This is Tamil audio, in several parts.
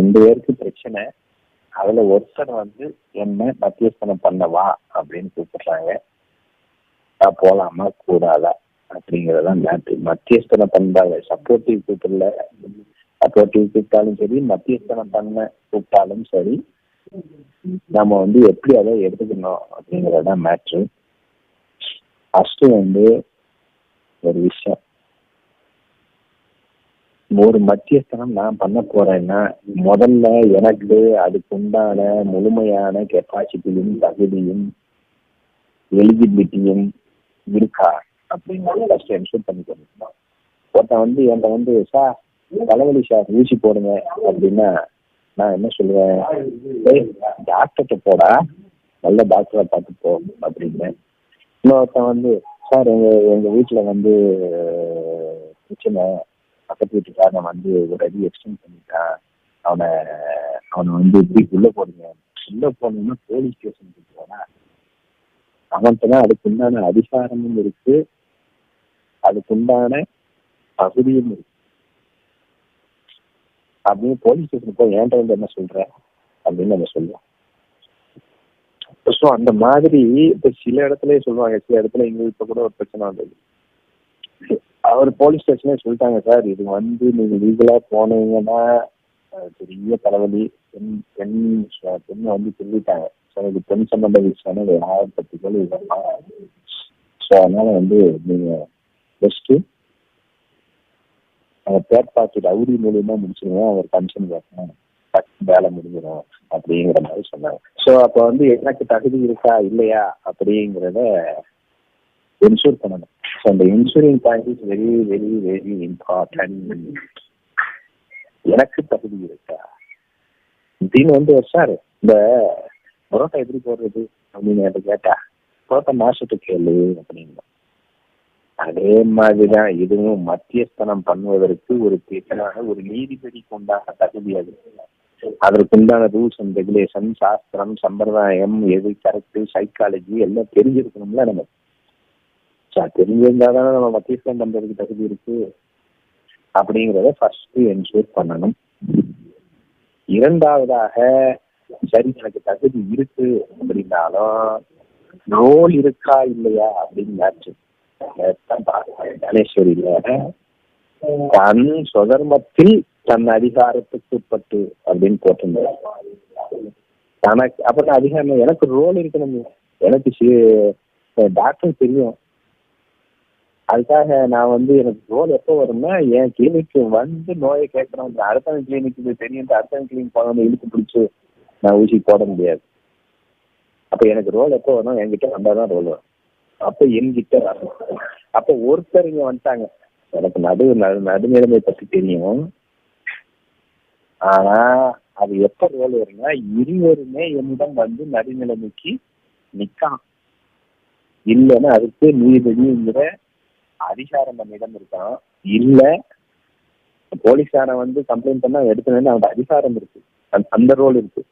ரெண்டு பேருக்கு பிரச்சனை. அதுல ஒருத்தர் வந்து என்ன மத்தியஸ்தனம் பண்ணவா அப்படின்னு கூப்பிடுறாங்க. நான் போலாமா கூடாதா? அப்படிங்கறதான் மேட்ரு மத்தியஸ்தனம் பண்றாங்க. சப்போர்ட்டிவ் கூப்பிடல சப்போர்ட்டிவ் கூப்பிட்டாலும் சரி மத்தியஸ்தனம் பண்ண கூப்பிட்டாலும் சரி நம்ம வந்து எப்படி அதை எடுத்துக்கணும் அப்படிங்கறதான் மேட்ரு ஃபர்ஸ்ட் வந்து ஒரு விஷயம். ஒரு மத்தியஸ்தனம் நான் பண்ண போறேன்னா முதல்ல எனக்கு அதுக்கு உண்டான முழுமையான கெப்பாசிட்டியும் தகுதியும் எலிஜிபிலிட்டியும் இருக்கா? அப்படின்னு ஃபர்ஸ்ட் என்ஷூர் பண்ணிக்கணும் ஒருத்தன் வந்து என்கிட்ட வந்து சார் தலைவலி சார் ஊசி போடுங்க. அப்படின்னா நான் என்ன சொல்லுவேன்? டாக்டர்கிட்ட போடா. நல்ல டாக்டரை பார்த்து போ. அப்படின்னு. இன்னொருத்தன் வந்து சார் எங்க எங்க வீட்டுல வந்து பிரச்சனை பக்கத்து வீட்டுக்காரன் வந்து ஒரு அடி எக்ஸ்டெண்ட் பண்ணிட்டான் அவனை அவனை வந்து இப்படி உள்ள போடுங்க. உள்ள போனீங்கன்னா போலீஸ் ஸ்டேஷனுக்கு போனா அவன்கிட்ட தான் அதுக்கு உண்டான அதிகாரமும் இருக்கு. அதுக்கு உண்டான தகுதியும் இருக்கு. அப்படின்னு போலீஸ் ஸ்டேஷன் போய் ஏன்ட்ட வந்து என்ன சொல்ற? அப்படின்னு நம்ம சொல்லுவோம். ஸோ அந்த மாதிரி இப்ப சில இடத்துல சொல்லுவாங்க. சில இடத்துல எங்களுக்கு கூட ஒரு பிரச்சனை வந்தது. அவர் போலீஸ் ஸ்டேஷனே சொல்லிட்டாங்க சார் இது வந்து நீங்க லீகலா போனீங்கன்னா பெரிய தலைவலி. பெண் பெண் பெண்ணை வந்து சொல்லிட்டாங்க. ஸோ இது பெண் சம்பந்த விஷயம் ஒரு பத்து பேர் இதெல்லாம் ஸோ அதனால வந்து நீங்க பெஸ்ட்டு அந்த தேர்ட் பார்ட்டி ரவுடி மூலியமா முடிச்சிருவோம் அவர் கமிஷன் பார்க்கணும் வேலை முடிஞ்சிடும் அப்படிங்கிற மாதிரி சொன்னாங்க. ஸோ அப்போ வந்து எனக்கு தகுதி இருக்கா இல்லையா அப்படிங்கிறத இன்சூர் பண்ணணும். ஸோ அந்த insuring point is very very very important எனக்கு தகுதி இருக்கா? அப்படின்னு வந்து சார் இந்த புரோட்டா எப்படி போடுறது அப்படின்னு என்கிட்ட கேட்டா பரோட்டா மாசத்து கேளு அப்படின்னு. அதே மாதிரிதான் இதுவும் மத்தியஸ்தனம் பண்ணுவதற்கு ஒரு தீர்க்கமான ஒரு நீதிபதிக்கு உண்டான தகுதி அது. அதற்கு உண்டான ரூல்ஸ் அண்ட் ரெகுலேஷன் சாஸ்திரம் சம்பிரதாயம் எது கரெக்ட் சைக்காலஜி எல்லாம் தெரிஞ்சிருக்கணும்ல நம்ம சா, தெரிஞ்சிருந்தாதானே நம்ம மத்தியஸ்தம் பண்றதுக்கு தகுதி இருக்கு. அப்படிங்கிறத ஃபர்ஸ்ட் என்ஷூர் பண்ணணும். இரண்டாவதாக சரி எனக்கு தகுதி இருக்கு அப்படின்னாலும் ரோல் இருக்கா இல்லையா அப்படின்னு மேட்ச் தனேஸ்வரியில தன் சுதர்மத்தில் தன் அதிகாரத்துக்கு உட்பட்டு அப்படின்னு போட்டிருந்தார். தனக்கு அப்ப அதிகாரம் எனக்கு ரோல் இருக்கணும் எனக்கு டாக்டர் தெரியும். அதுக்காக நான் வந்து எனக்கு ரோல் எப்போ வரும்னா என் கிளினிக் வந்து நோயை கேட்கணும். அடுத்தவங்க கிளினிக்கு தெரியும். அடுத்தவங்க கிளினிக் போனவங்க இழுத்து பிடிச்சி நான் ஊசி போட முடியாது. அப்ப எனக்கு ரோல் எப்போ வரும் என்கிட்ட வந்தாதான் ரோல் வரும். அப்ப என்கிட்ட வரணும். அப்ப ஒருத்தர் இங்க வந்துட்டாங்க. எனக்கு நடு நடு- நடுநிலைமை பத்தி தெரியும். ஆனா அது எப்ப ரோல் வரும்னா இருவருமே என்னிடம் வந்து நடுநிலைமைக்கு நிக்கலாம் இல்லைன்னா அதுக்கு நீதிபதிங்கிற அதிகாரம் நம்மிடம் இருக்கான். இல்ல போலீஸ்காரன் வந்து கம்ப்ளைண்ட் பண்ணா எடுக்கணும்னு அவனுக்கு அதிகாரம் இருக்கு. அந்த- ரோல் இருக்கு.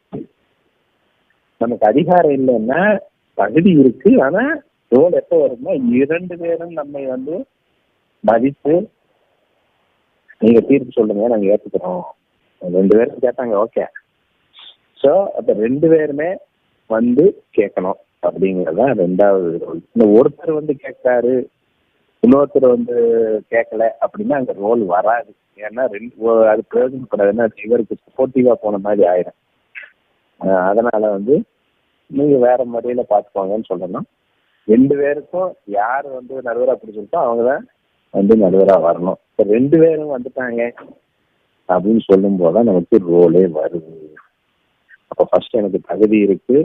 நமக்கு அதிகாரம் இல்லைன்னா தகுதி இருக்கு. ஆனா ரோல் எப்போ வரும்னா இரண்டு பேரும் நம்மை வந்து மதித்து நீங்க தீர்ப்பு சொல்லுங்க நாங்க ஏத்துக்கிறோம். ரெண்டு பேரும் கேட்டாங்க ஓகே ஸோ அப்ப ரெண்டு பேருமே வந்து கேட்கணும் அப்படிங்கறத ரெண்டாவது ரோல் இந்த ஒருத்தர் வந்து கேட்காரு இன்னொருத்தர் வந்து கேட்கல அப்படின்னா அங்க ரோல் வராது. ஏன்னா ரெண்டு அது பிரயோஜனப்படாதுன்னா இவருக்கு சப்போர்ட்டிவா போன மாதிரி ஆயிரும். அதனால வந்து நீங்க வேற முறையில பாத்துக்கோங்கன்னு சொல்லணும். ரெண்டு பேருக்கும் யார் வந்து நடுவரா பிடிச்சிருக்கோ அவங்க தான் வந்து நடுவரா வரணும். இப்ப ரெண்டு பேரும் வந்துட்டாங்க அப்படின்னு சொல்லும் போதுதான் நமக்கு ரோலே வருது. அப்ப ஃபர்ஸ்ட் எனக்கு தகுதி இருக்கு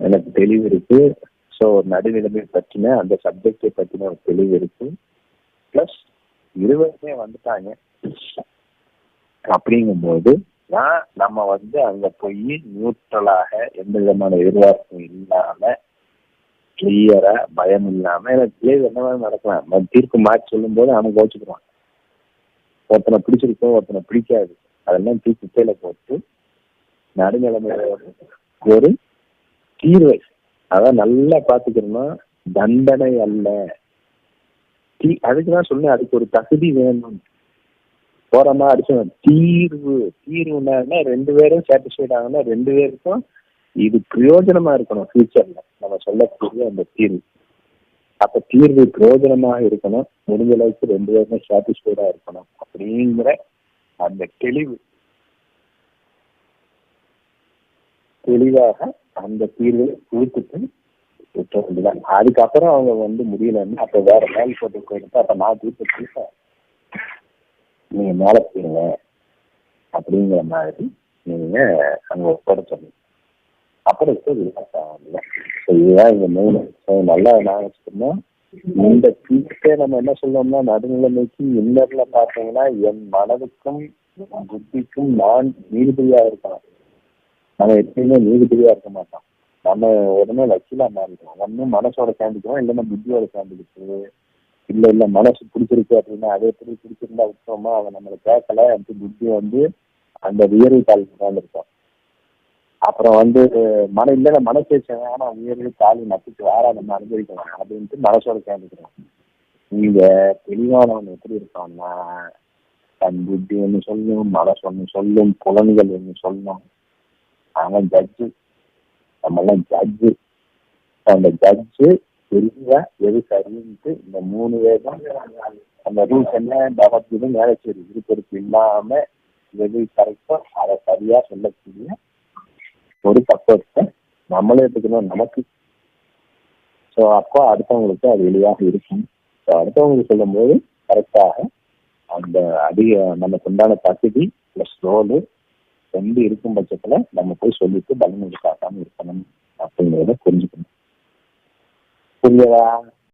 எனக்கு தெளிவு இருக்கு. ஸோ நடுநிலைமை பற்றின அந்த சப்ஜெக்டை பற்றின ஒரு தெளிவு இருக்கு. ப்ளஸ் இருவருமே வந்துட்டாங்க. அப்படிங்கும்போது நான் நம்ம வந்து அங்க போய் நியூட்ரலாக எந்த விதமான எதிர்பார்ப்பும் இல்லாம கிளியரா பயம் இல்லாம எனக்கு கிளியர் என்ன வேணாலும் நடக்கலாம். நம்ம தீர்ப்பு மாற்றி சொல்லும் போது அவன் கோச்சுக்குவான் ஒருத்தனை பிடிச்சிருக்கோம் ஒருத்தனை பிடிக்காது. அதெல்லாம் தூக்கி குப்பையில போட்டு நடுநிலைமையில ஒரு தீர்வை அதான் நல்லா பாத்துக்கணும்னா தண்டனை அல்ல. தீ- அதுக்குதான் சொன்னேன் அதுக்கு ஒரு தகுதி வேணும். போறமா அடிச்சு தீர்வு. தீர்வுனா ரெண்டு பேரும் சாட்டிஸ்ஃபைட் ஆகணும் ரெண்டு பேருக்கும் இது பிரயோஜனமா இருக்கணும் ஃபியூச்சர்ல நம்ம சொல்லக்கூடிய அந்த தீர்வு. அப்ப தீர்வு பிரயோஜனமாக இருக்கணும். முடிஞ்ச அளவுக்கு ரெண்டு பேருமே சாட்டிஸ்ஃபைடா இருக்கணும். அப்படிங்கிற அந்த தெளிவு. தெளிவாக அந்த தீர்வை கொடுத்துட்டு விட்ட வேண்டியதான் அதுக்கப்புறம் அவங்க வந்து முடியலன்னு அப்ப வேற மேல் போட்டு போயிட்டு அப்ப நான் தீர்ப்பு தீர்ப்பேன். நீங்க மேல போயிருங்க அப்படிங்கிற மாதிரி நீங்க அங்க ஒப்படைச்சிடணும் அப்புறம் இப்போ ரிலாக்ஸ் ஆகல ஸோ இதுதான் இங்க மெயின் ஸோ நல்லா நான் வச்சுக்கணும் இந்த பீக்கை நம்ம என்ன சொல்லுவோம்னா நடுநிலைமைக்கு இன்னர்ல பார்த்தீங்கன்னா என் மனதுக்கும் புத்திக்கும் நான் நீதிபதியா இருக்கணும் நம்ம எப்பயுமே நீதிபதியா இருக்க மாட்டோம் நம்ம உடனே வக்கீலா மாறிடுவோம். ஒண்ணு மனசோட சேர்ந்துக்குவோம்? இல்லைன்னா புத்தியோட சேர்ந்துக்கிட்டு இல்ல இல்ல மனசு பிடிச்சிருக்கு அப்படின்னா அதே எப்படி பிடிச்சிருந்தா விட்டோமா அவன் நம்மளை கேட்கல அப்படி புத்தி வந்து அந்த உயர்வு தாழ்வு உட்காந்துருக்கோம் அப்புறம் வந்து மன இல்லைன்னா மனசே வச்சவன் ஆனா உயர்வு தாழ்வு நப்பிட்டு வேற நம்ம அனுபவிக்கலாம் அப்படின்ட்டு மனசோட சேர்ந்துக்கிறோம். இங்க தெளிவானவன் எப்படி இருக்கான்னா தன் புத்தி ஒன்று சொல்லும் மனசு ஒன்று சொல்லும் புலன்கள் ஒன்று சொல்லும். அவன் ஜட்ஜு நம்மெல்லாம் ஜட்ஜு அந்த ஜட்ஜு தெளிவா எது சரின்ட்டு இந்த மூணு வேதம் அந்த ரூல்ஸ் என்ன பகவத்கீதை மேலச்சேரி விருப்பெருப்பு இல்லாம எது கரெக்டோ அதை சரியா சொல்லக்கூடிய ஒரு பக்குவத்தை நம்மளே எடுத்துக்கணும் நமக்கு. ஸோ அப்போ அடுத்தவங்களுக்கு அது எளிதாக இருக்கும். ஸோ அடுத்தவங்களுக்கு சொல்லும்போது கரெக்டாக அந்த அதிக நமக்கு உண்டான தகுதி ப்ளஸ் ரோலு ரெண்டு இருக்கும் பட்சத்துல நம்ம போய் சொல்லிட்டு பலன் காட்டாம இருக்கணும் அப்படிங்கிறத புரிஞ்சுக்கணும். புரியுதா?